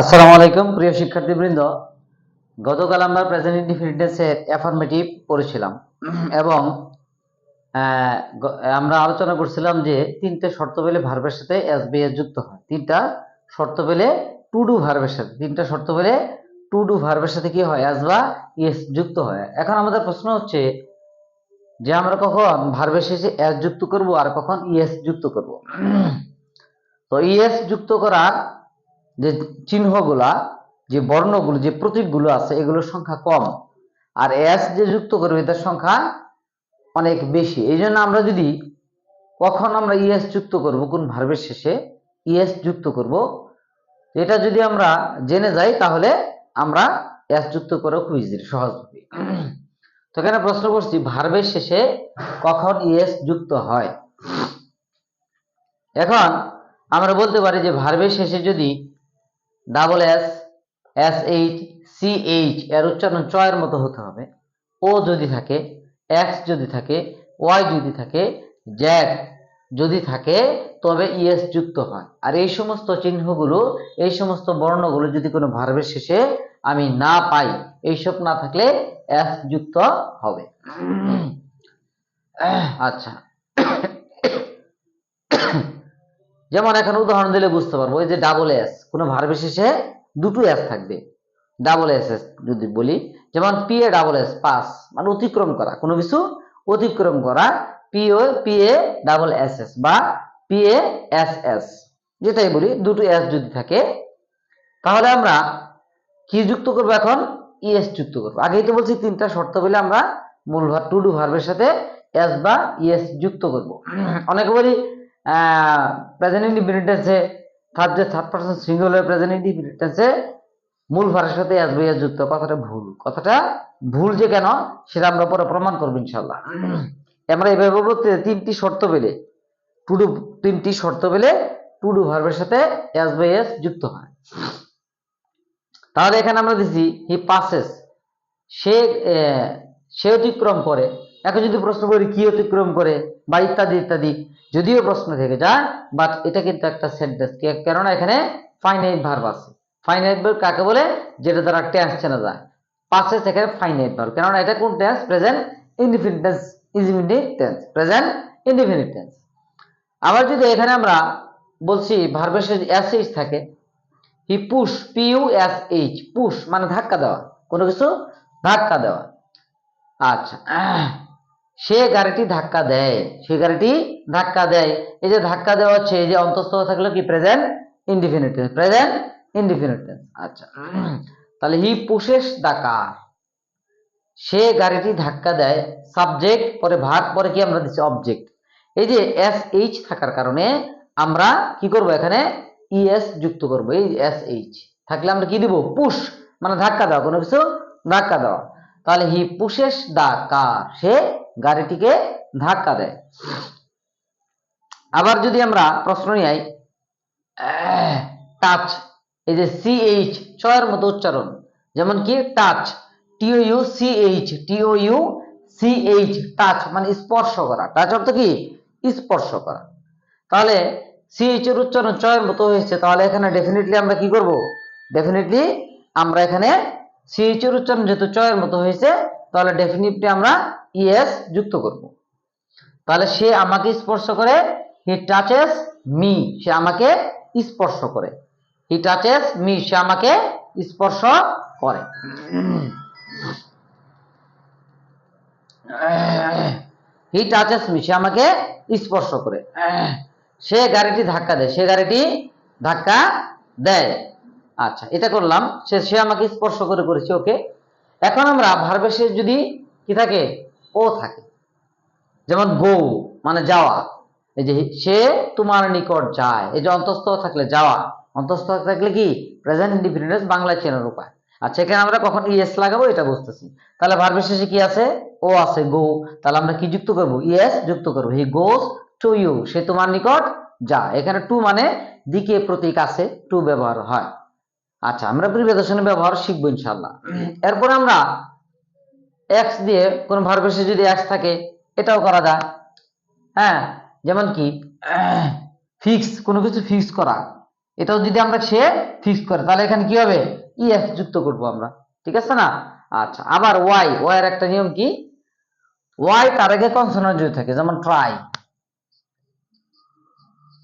আসসালামু আলাইকুম, প্রিয় শিক্ষার্থীবৃন্দ। গতকাল আমরা প্রেজেন্ট ইনডিফিনিটেন্সের অ্যাফার্মেটিভ পড়েছিলাম। এবং আমরা আলোচনা করছিলাম যে তিনটে শর্ত পেলে ভার্বের সাথে এস বি এস যুক্ত হয়। তিনটা শর্ত পেলে টু ডু ভার্বের সাথে, তিনটা শর্ত পেলে টু ডু ভার্বের সাথে কি হয়? এস বা ইএস যুক্ত হয়। এখন আমাদের প্রশ্ন হচ্ছে যে আমরা কখন ভার্বের শেষে এস যুক্ত করব আর কখন ইএস যুক্ত করব? তো ইএস যুক্ত করার যে চিহ্নগুলা, যে বর্ণগুলো, যে প্রতীকগুলো আছে, এগুলোর সংখ্যা কম। আর এস যে যুক্ত করবে, তার সংখ্যা অনেক বেশি। এই জন্য আমরা যদি কখন আমরা ইএস যুক্ত করব, কোন ভার্বের শেষে ইএস যুক্ত করব, এটা যদি আমরা জেনে যাই, তাহলে আমরা এস যুক্ত করে খুব ইজি সহজ হবে। তো এখানে প্রশ্ন করছি ভার্বের শেষে কখন ইএস যুক্ত হয়? এখন আমরা বলতে পারি যে ভার্বের শেষে যদি double S S H C H এর উচ্চারণ চয়ের মতো হতে হবে। ও যদি থাকে এক্স যদি থাকে ওয়াই যদি থাকে জ্যাক যদি থাকে তবে ইএস যুক্ত হয়। আর এই সমস্ত চিহ্নগুলো এই সমস্ত বর্ণগুলো যদি কোনো ভার্বের শেষে আমি না পাই এইসব না থাকলে এস যুক্ত হবে। আচ্ছা। যেমন এখন উদাহরণ দিলে বুঝতে পারব এই যে ডাবল এস কোনো ভার্বের শেষে দুটো এস থাকবে। ডাবল এস এস যদি বলি, যেমন P A double S pass মানে অতিক্রম করা, কোনো কিছু অতিক্রম করা P O P A double S S বা পি এ এস এস যেটাই বলি, দুটো এস যদি থাকে, তাহলে আমরা কি যুক্ত করব এখন? ইএস যুক্ত করব। আগেই তো বলছি, তিনটা শর্ত বলে আমরা মূল ভার টু ডু ভার্বের সাথে এস বা ইএস যুক্ত করব। অনেকে বলি প্রেজেন্ট ইন্ডিপেন্ডেন্সে থার্ড যে থার্ড পার্সন সিঙ্গুলার প্রেজেন্ট ইন্ডিপেন্ডেন্সে মূল ভারের সাথে এস বা ইএস যুক্ত। কথাটা ভুল। কথাটা ভুল যে কেন, সেটা আমরা পরে প্রমাণ করব ইনশাল্লাহ আমরা এভাবে বলব, তিনটি শর্ত পেলে টু ডু তিনটি শর্ত পেলে টু ডু ভার্বের সাথে এস বাই এস যুক্ত হয়। তাহলে এখানে আমরা দিছি হি পাসেস সে সে অতিক্রম করে। এখন যদি প্রশ্ন করি, কি অতিক্রম করে? বা ইত্যাদি ইত্যাদি। যদিও প্রশ্ন থেকে যায় বাট এটা কিন্তু একটা সেন্টেন্স কেননা এখানে ফাইনাইট ভার্ব আছে। ফাইনাইট ভার্ব কাকে বলে? যেটা দ্বারা টেন্স চেনা যায়। পাশে সেখানে ফাইনাইট ভার্ব কেননা এটা কোন tense present indefinite tense indefinite tense present indefinite tense আবার যদি এখানে আমরা বলছি ভার্বের শেষে এস এইচ থাকে he push P U S H push মানে ধাক্কা দেওয়া, কোনো কিছু ধাক্কা দেওয়া। আচ্ছা। সে গাড়িটি ধাক্কা দেয়, সে গাড়িটি ধাক্কা দেয়। এই যে ধাক্কা দেওয়া হচ্ছে, এই যে অন্তস্থ থাকল কি? প্রেজেন্ট ইনডিফিনিট প্রেজেন্ট ইনডিফিনিট আচ্ছা তাহলে হি পুশেস দা কার সে গাড়িটি ধাক্কা দেয় সাবজেক্ট পরে ভাগ, পরে কি আমরা দিচ্ছি? অবজেক্ট এই যে এস এইচ থাকার কারণে আমরা কি করব এখানে? ইএস যুক্ত করব। এই এস এইচ থাকলে আমরা কি দিব? পুশ মানে ধাক্কা দেওয়া, কোনো কিছু ধাক্কা দেওয়া। তাহলে হি পুশেস দা কার? সে গাড়িটিকে ধাক্কা দেয়। আবার যদি আমরা প্রশ্ন নিই টাচ এই যে সি এইচ ছয়ের মতো উচ্চারণ, যেমন কি touch T O U C H T O U C H touch মানে স্পর্শ করা। টাচ অর্থ কি? স্পর্শ করা। তাহলে সি এইচ এর উচ্চারণ চয়ের মতো হয়েছে, তাহলে এখানে ডেফিনেটলি আমরা কি করব? ডেফিনেটলি আমরা এখানে সি এইচ এর উচ্চারণ যেহেতু চয়ের মতো হয়েছে, তাহলে ডেফিনেটলি আমরা ইএস যুক্ত করব। তাহলে সে আমাকে স্পর্শ করে হি টাচেস মি সে আমাকে স্পর্শ করে। হি টাচেস মি সে আমাকে স্পর্শ করে। হি টাচেস মি সে আমাকে স্পর্শ করে। সে গাড়িটি ধাক্কা দেয়, সে গাড়িটি ধাক্কা দেয়। আচ্ছা এটা করলাম। সে সে আমাকে স্পর্শ করে করেছে, ওকে। এখন আমরা ভার্বের শেষ যদি কি থাকে? ও থাকে। যেমন গো মানে যাওয়া। এই যে সে তোমার নিকট যায়। এই যে অন্তস্থ থাকলে যাওয়া। অন্তস্থ থাকলে কি? প্রেজেন্ট ইন্ডিপেন্ডেন্স বাংলা চেনার উপায়। আচ্ছা এখানে আমরা কখন ইএস লাগাবো এটা বুঝতেছি। তাহলে ভার্বের শেষে কি আছে? ও আছে, গো। তাহলে আমরা কি যুক্ত করব? ইএস যুক্ত করব। হি গোস টু ইউ সে তোমার নিকট যা এখানে টু মানে দিকে প্রতীক আছে। টু ব্যবহার হয়। আচ্ছা আমরা প্রিভেদর্শনের ব্যবহার শিখব ইনশাল্লাহ এরপর আমরা এক্স দিয়ে কোন ভার্বের যদি এক্স থাকে এটাও করা যায়। হ্যাঁ যেমন কি ফিক্স কোনো কিছু ফিক্স করা। এটাও যদি আমরা সে ফিক্স করে তাহলে এখানে কি হবে? ইএস যুক্ত করব আমরা। ঠিক আছে না? আচ্ছা আবার ওয়াই ওয়াই এর একটা নিয়ম কি? ওয়াই তার আগে কনসোনান্ট যদি থাকে যেমন ট্রাই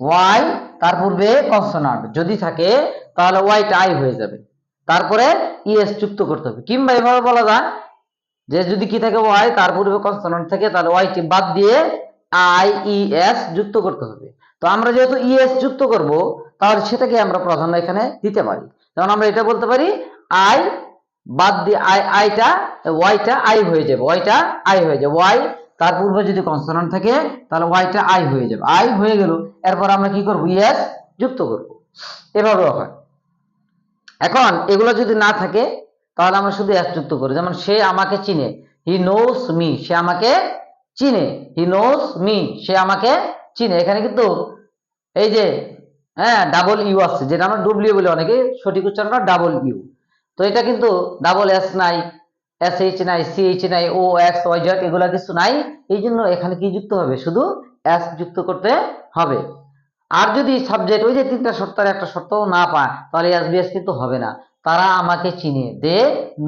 ওয়াই তার পূর্বে কনসোনান্ট যদি থাকে তাহলে ওয়াইটা আই হয়ে যাবে। তারপরে ইএস যুক্ত করতে হবে। কিংবা এভাবে বলা যায়? যে যদি কি থাকে ওয়াই তার পূর্বে কনসোনান্ট থাকে, তাহলে ওয়াইটি বাদ দিয়ে আই ই এস যুক্ত করতে হবে। তো আমরা যেহেতু ইএস যুক্ত করব, তাহলে সেটাকে আমরা প্রাধান্য এখানে দিতে পারি। যেমন আমরা এটা বলতে পারি আই বাদ দিয়ে আই আইটা ওয়াইটা আই হয়ে যাবে। ওয়াইটা আই হয়ে যাবে। ওয়াই তার পূর্বে যদি কনসোনান্ট থাকে, তাহলে ওয়াইটা আই হয়ে যাবে। আই হয়ে গেল, এরপর আমরা কি করব? ইএস যুক্ত করব। এভাবেও হয়। এখন এগুলো যদি না থাকে, তাহলে আমরা শুধু এস যুক্ত করি। যেমন সে আমাকে চিনে। হি নোস মি সে আমাকে চিনে। হি নোস মি সে আমাকে চিনে। এখানে কিন্তু এই যে হ্যাঁ ডাবল ইউ আছে, যেটা আমরা ডব্লিউ বলে অনেকে, সঠিক উচ্চারণ ডাবল ইউ তো এটা কিন্তু ডাবল এস নাই। এস এইচ নাই সি এইচ নাই ও এক্স ওয়াই জেড এগুলো কিছু নাই। এই জন্য এখানে কি যুক্ত হবে? শুধু এস যুক্ত করতে হবে। আর যদি সাবজেক্ট ওই যে তিনটা শর্তের একটা শর্ত না পায়, তাহলে এসবিএস কিন্তু হবে না। তারা আমাকে চিনে। They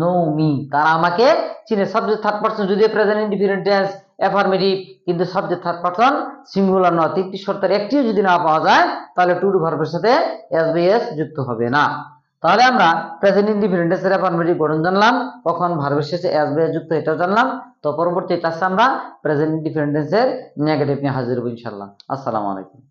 know me. তারা আমাকে চিনে। সাবজেক্ট থার্ড পার্সন যদি প্রেজেন্ট ইন্ডিফারেন্ট টেন্স অ্যাফার্মেটিভ কিন্তু সাবজেক্ট থার্ড পার্সন সিঙ্গুলার নয়। তিনটি শর্তের একটিও যদি না পাওয়া যায়, তাহলে টু টু ভার্বের সাথে এসবিএস যুক্ত হবে না। তাহলে আমরা প্রেজেন্ট ইন্ডিফারেন্ট এর অ্যাফার্মেটিভ গঠন জানলাম, কখন ভার্বের শেষে এসবিএস যুক্ত এটাও জানলাম, তো পরবর্তী ক্লাসে আমরা প্রেজেন্ট ইন্ডিপেন্ডেন্স এর নেগেটিভ নিয়ে হাজির হব ইনশাল্লাহ আসসালামু আলাইকুম।